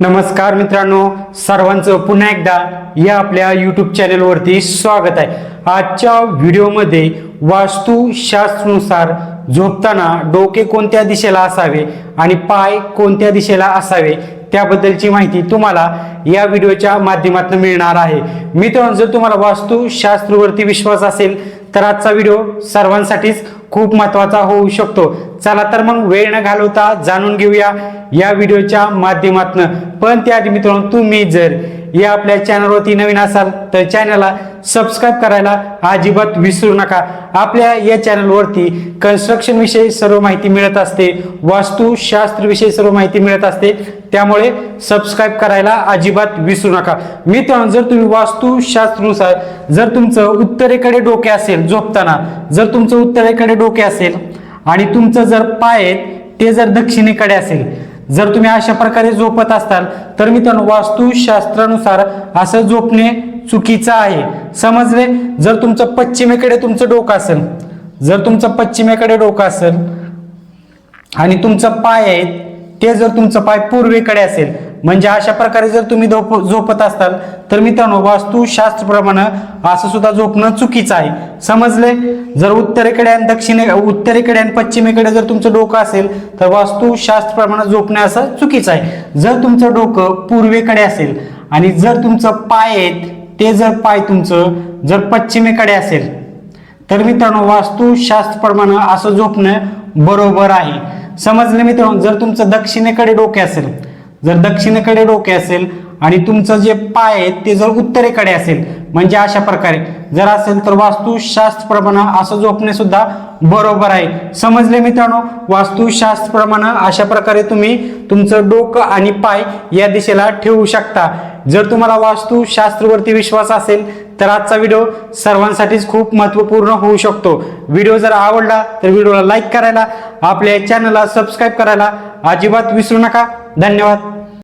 नमस्कार मित्रांनो सर्वांचं पुन्हा एकदा या आपल्या यूट्यूब चॅनलवरती स्वागत आहे. आजच्या व्हिडिओमध्ये वास्तुशास्त्रानुसार झोपताना डोके कोणत्या दिशेला असावे आणि पाय कोणत्या दिशेला असावे त्याबद्दलची माहिती तुम्हाला या व्हिडिओच्या माध्यमातून मिळणार आहे. मित्रांनो जर तुम्हाला वास्तुशास्त्रवरती विश्वास असेल तर आजचा व्हिडिओ सर्वांसाठीच खूप महत्त्वाचा होऊ शकतो. चला तर मग वेळ न घालवता जाणून घेऊया या व्हिडिओच्या माध्यमातून. पण त्याआधी मित्रांनो तुम्ही जर या आपल्या चॅनलवरती नवीन असाल तर चॅनलला सबस्क्राईब करायला अजिबात विसरू नका. आपल्या या चॅनलवरती कन्स्ट्रक्शन विषयी सर्व माहिती मिळत असते वास्तुशास्त्र विषयी सर्व माहिती मिळत असते त्यामुळे सबस्क्राईब करायला अजिबात विसरू नका. मित्रांनो जर तुम्ही वास्तुशास्त्रानुसार जर तुमचं उत्तरेकडे डोके असेल झोपताना जर तुमचं उत्तरेकडे डोके असेल आणि तुमचं जर पाय आहेत ते जर दक्षिणेकडे असेल जर तुम्ही अशा प्रकारे झोपत असाल तर मित्रांनो वास्तुशास्त्रानुसार असं झोपणे चुकीचं आहे. समजले? जर तुमचं पश्चिमेकडे तुमचं डोकं असेल जर तुमचं पश्चिमेकडे डोकं असेल आणि तुमचं पाय आहेत ते जर तुमचं पाय पूर्वेकडे असेल म्हणजे अशा प्रकारे जर तुम्ही झोप झोपत असताल तर मित्रांनो वास्तुशास्त्रप्रमाणे असं सुद्धा झोपणं चुकीचं आहे. समजले? जर उत्तरेकडे आणि दक्षिणे उत्तरेकडे आणि पश्चिमेकडे जर तुमचं डोकं असेल तर वास्तुशास्त्रप्रमाणे झोपणे असं चुकीचं आहे. जर तुमचं डोकं पूर्वेकडे असेल आणि जर तुमचं पाय आहेत ते जर पाय तुमचं जर पश्चिमेकडे असेल तर मित्रांनो वास्तुशास्त्रप्रमाणे असं झोपणं बरोबर आहे. समजलं मित्रांनो जर तुमचं दक्षिणेकडे डोके असेल जर दक्षिणेकडे डोके असेल आणि तुमचं जे पाय आहे ते जर उत्तरेकडे असेल म्हणजे अशा प्रकारे. जर असेल तर वास्तुशास्त्रप्रमाणे असं झोपणे सुद्धा बरोबर आहे. समजले मित्रांनो? वास्तुशास्त्रप्रमाणे अशा प्रकारे तुम्ही तुमचं डोकं आणि पाय या दिशेला ठेवू शकता. जर तुम्हाला वास्तुशास्त्रवरती विश्वास असेल तर आजचा व्हिडिओ सर्वांसाठीच खूप महत्त्वपूर्ण होऊ शकतो. व्हिडिओ जर आवडला तर व्हिडिओला लाईक करायला आपल्या चॅनलला सबस्क्राईब करायला अजिबात विसरू नका. धन्यवाद.